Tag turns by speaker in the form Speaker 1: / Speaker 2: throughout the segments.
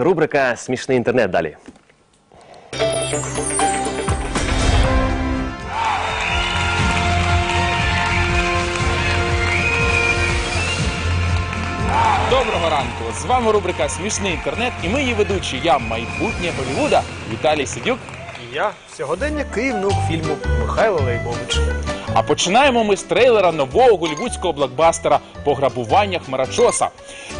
Speaker 1: Рубрика Смішний інтернет далі.
Speaker 2: Доброго ранку! З вами рубрика Смішний інтернет і ми її ведучі. Я майбутнє Голівуда Віталій Сидюк.
Speaker 3: І я сьогодення керівник фільму Михайло Лейбович.
Speaker 2: А починаємо ми з трейлера нового голівудського блокбастера Пограбування Хмарачоса.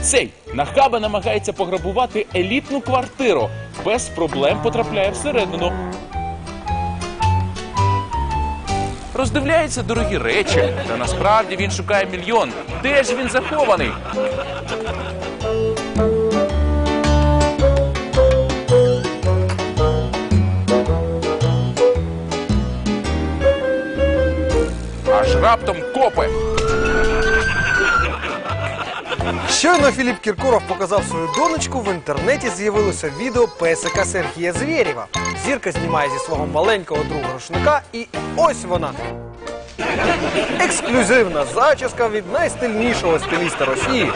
Speaker 2: Цей нахаба намагається пограбувати елітну квартиру. Без проблем потрапляє всередину. Роздивляється дорогі речі, та насправді він шукає мільйон. Де ж він захований? Раптом копи.
Speaker 3: Щойно Філіп Кіркоров показав свою донечку, в інтернеті з'явилося відео песика Сергія Звєрєва. Зірка знімає зі свого маленького друга рушника, і ось вона. Ексклюзивна зачіска від найстильнішого стиліста Росії.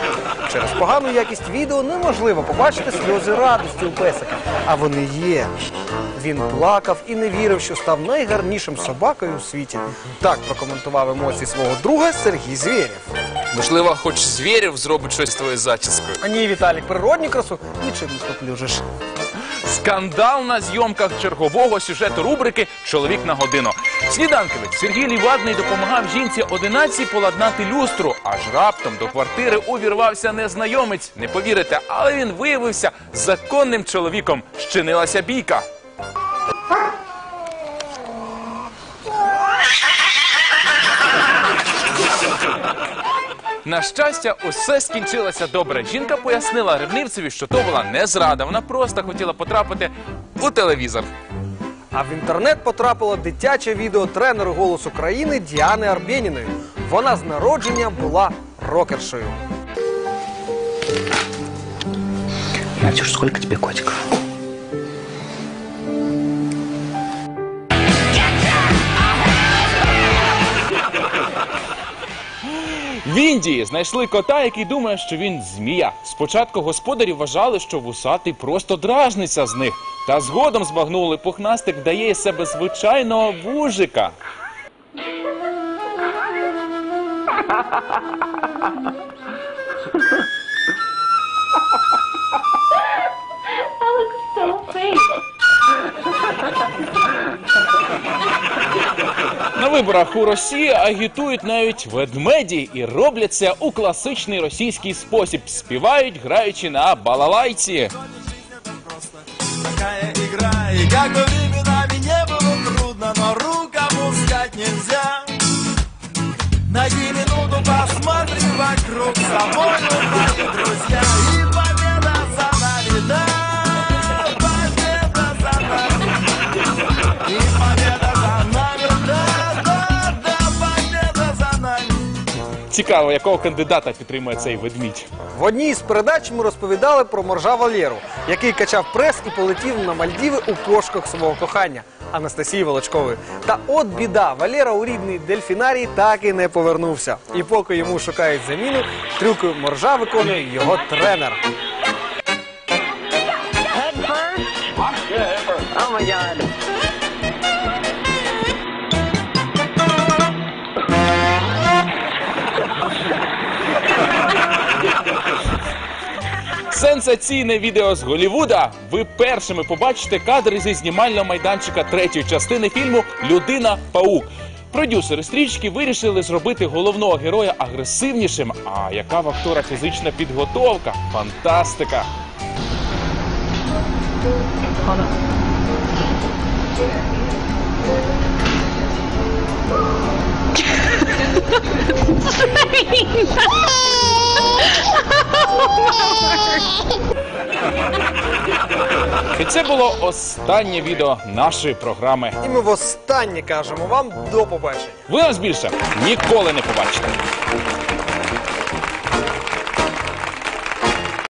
Speaker 3: Через погану якість відео неможливо побачити сльози радості у песика. А вони є. Він плакав і не вірив, що став найгарнішим собакою у світі. Так прокоментував емоції свого друга Сергій Звєрєв.
Speaker 4: Можливо, хоч звірів зробить щось з твоєю зачіскою.
Speaker 3: А ні, Віталік, природню красу нічим не поплюжиш.
Speaker 2: Скандал на зйомках чергового сюжету рубрики Чоловік на годину. Сніданківець Сергій Лівадний допомагав жінці 11 поладнати люстру. Аж раптом до квартири увірвався незнайомець. Не повірите, але він виявився законним чоловіком. Щинилася бійка. На щастя, усе скінчилося добре. Жінка пояснила ревнивцеві, що то була не зрада. Вона просто хотіла потрапити у телевізор.
Speaker 3: А в інтернет потрапило дитяче відео тренеру «Голос України» Діани Арбєніної. Вона з народження була рокершою.
Speaker 5: Натюш, сколько тебе котиков?
Speaker 2: В Індії знайшли кота, який думає, що він змія. Спочатку господарі вважали, що вусатий просто дражниться з них. Та згодом збагнули, пухнастик дає себе звичайного вужика. виборах у Росії агітують навіть ведмеді і роблять це у класичний російський спосіб. Співають, граючи на балалайці.
Speaker 6: Такая игра, и как бы временами
Speaker 2: Цікаво, якого кандидата підтримує цей ведмідь.
Speaker 3: В одній з передач ми розповідали про моржа Валєру, який качав прес і полетів на Мальдіви у пошуках свого кохання Анастасії Волочкової. Та от біда, Валєра у рідний дельфінарій так і не повернувся. І поки йому шукають заміну, трюки моржа виконує його тренер.
Speaker 2: Сенсаційне відео з Голівуда. Ви першими побачите кадри зі знімального майданчика третьої частини фільму Людина Паук. Продюсери стрічки вирішили зробити головного героя агресивнішим. А яка в актора фізична підготовка? Фантастика! І це було останнє відео нашої програми.
Speaker 3: І ми востаннє кажемо вам до побачення.
Speaker 2: Ви нас більше ніколи не побачите.